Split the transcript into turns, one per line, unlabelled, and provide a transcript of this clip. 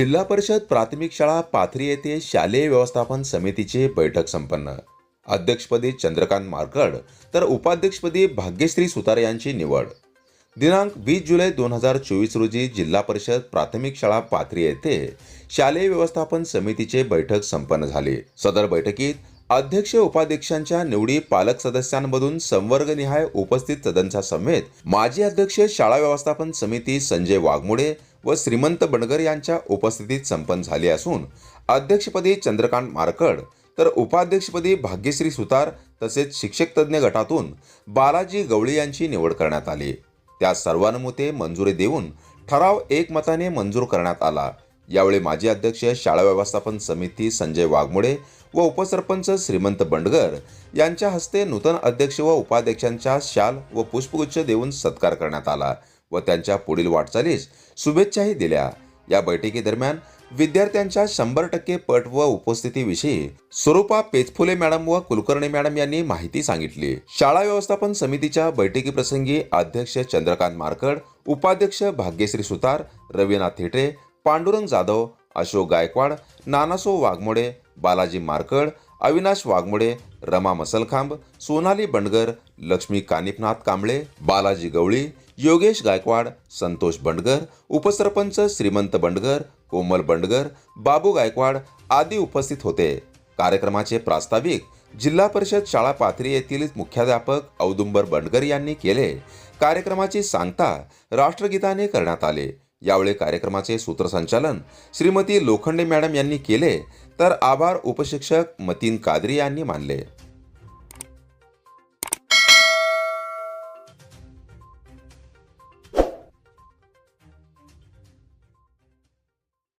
जिल्हा परिषद प्राथमिक शाळा पाथरी येथे शालेय व्यवस्थापन समितीची बैठक संपन्न. अध्यक्षपदी चंद्रकांत मारकड तर उपाध्यक्षपदी भाग्यश्री सुतार यांची निवड. दिनांक वीस जुलै दोन हजार चोवीस रोजी जिल्हा परिषद प्राथमिक शाळा पाथरी येथे शालेय व्यवस्थापन समितीचे बैठक संपन्न झाली. सदर बैठकीत अध्यक्ष उपाध्यक्षांच्या निवडी पालक सदस्यांमधून संवर्गनिहाय उपस्थित सदनच्या समेत माजी अध्यक्ष शाळा व्यवस्थापन समिती संजय वाघमोडे व श्रीमंत बनगर यांच्या उपस्थितीत संपन्न झाली असून अध्यक्षपदी चंद्रकांत मारकड तर उपाध्यक्षपदी भाग्यश्री सुतार तसेच शिक्षक तज्ज्ञ गटातून बालाजी गवळी यांची निवड करण्यात आली. त्या सर्वानुमते मंजुरी देऊन ठराव एकमताने मंजूर करण्यात आला. यावेळी माजी अध्यक्ष शाळा व्यवस्थापन समिती संजय वाघमोडे व उपसरपंच श्रीमंत बंडगर यांच्या हस्ते नूतन अध्यक्ष व उपाध्यक्षांच्या शाल व पुष्पगुच्छ देऊन सत्कार करण्यात आला व त्यांच्या पुढील वाटचालीस शुभेच्छाही दिल्या. या बैठकीदरम्यान विद्यार्थ्यांच्या शंभर टक्के पट व उपस्थितीविषयी स्वरूपा पेचफुले मॅडम व कुलकर्णी मॅडम यांनी माहिती सांगितली. शाळा व्यवस्थापन समितीच्या बैठकीप्रसंगी अध्यक्ष चंद्रकांत मारकड उपाध्यक्ष भाग्यश्री सुतार रवीनाथ थेटे पांडुरंग जाधव अशोक गायकवाड नानासो वाघमोडे बालाजी मारकड अविनाश वाघमोडे रमा मसलखांब सोनाली बंडगर लक्ष्मी कानिपनाथ कांबळे बालाजी गवळी योगेश गायकवाड संतोष बंडगर उपसरपंच श्रीमंत बंडगर कोमल बंडगर बाबू गायकवाड आदी उपस्थित होते. कार्यक्रमाचे प्रास्ताविक जिल्हा परिषद शाळा पाथरी येथील मुख्याध्यापक औदुंबर बंडगर यांनी केले. कार्यक्रमाची सांगता राष्ट्रगीताने करण्यात आले. यावेळी कार्यक्रमाचे सूत्रसंचालन श्रीमती लोखंडे मॅडम यांनी केले तर आभार उपशिक्षक मतीन कादरी यांनी मानले.